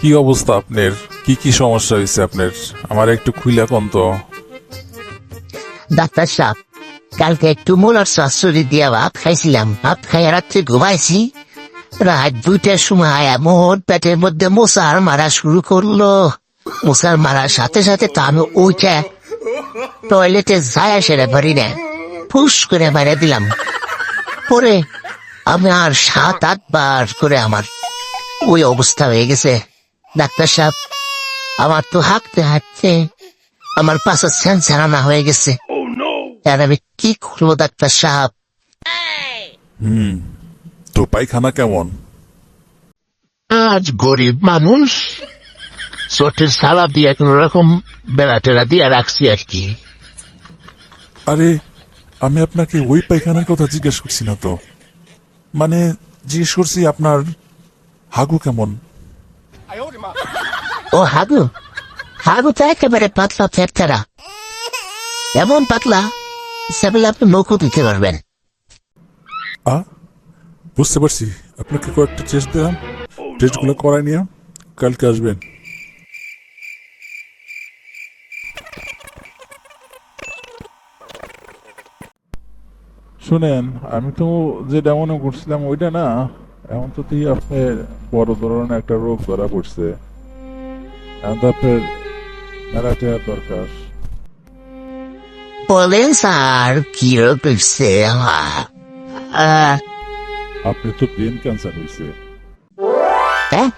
কি অবস্থা আপনার? কি কি সমস্যা হয়েছে আপনার? আমার একটু খুইলা কোন তো। ডাক্তার সাহেব, কালকে একটু মোলার শাশুড়ি দিয়া ভাত খাইছিলাম। ভাত খাই রাত্রে ঘুমাইছি। রাত দুইটার সময় এমন পেটের মধ্যে মশার মারা শুরু করল। মশার মারার সাথে সাথে তো আমি ওইটা টয়লেটে যায় সেরে পারি না। ফুস করে মেরে দিলাম। পরে আমি আর সাত আটবার করে আমার ওই অবস্থা হয়ে গেছে। ডাক্তার সাহেব আমার তো হাঁকতে হাঁটতে আমার পাশে সেন্সারানা হয়ে গেছে। আর আমি কি করব ডাক্তার সাহেব? তো পায়খানা কেমন? আজ গরিব মানুষ চটের সালা দিয়ে কোন রকম বেড়া টেরা দিয়ে রাখছি আর কি। আরে আমি আপনাকে ওই পায়খানার কথা জিজ্ঞেস করছি না তো। মানে জিজ্ঞেস করছি আপনার হাগু কেমন? ও হাগু হাগু তো একেবারে পাতলা ফেরতেরা এমন পাতলা সেবেলে আপনি নৌকো দিতে পারবেন। বুঝতে পারছি। আপনাকে কয়েকটা টেস্ট দিলাম। টেস্টগুলো করাই নিয়ে কালকে আসবেন। শুনেন, আমি তো যেটা মনে করছিলাম, ওইটা না এমন তো তুই আপনার বড় ধরনের একটা রোগ ধরা পড়ছে। আপনার মেলা দরকার বলেন স্যার কি রোগ হইছে আপনি তো ব্রেন ক্যান্সার হয়েছে হ্যাঁ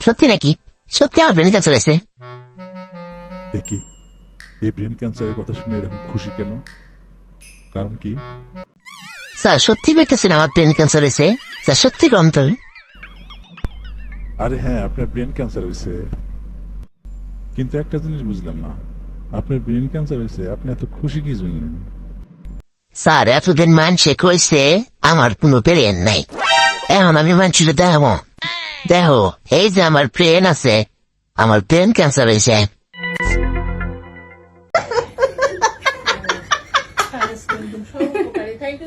সত্যি নাকি সত্যি আমার ব্রেন ক্যান্সার হয়েছে দেখি এই ব্রেন ক্যান্সারের কথা শুনে এরকম খুশি কেন কারণ কি স্যার সত্যি বেঁচেছেন আমার ব্রেন ক্যান্সার হয়েছে স্যার সত্যি কম আরে হ্যাঁ আপনার ব্রেন ক্যান্সার হয়েছে কিন্তু একটা জিনিস বুঝলাম না। আপনার ব্রেন ক্যান্সার হয়েছে আপনি এত খুশি কি জন্য? স্যার এতদিন মানুষে কইছে আমার কোনো ব্রেন নাই। এখন আমি মানুষের দেহ। দেখো এই যে আমার ব্রেন আছে আমার ব্রেন ক্যান্সার হয়েছে। Thank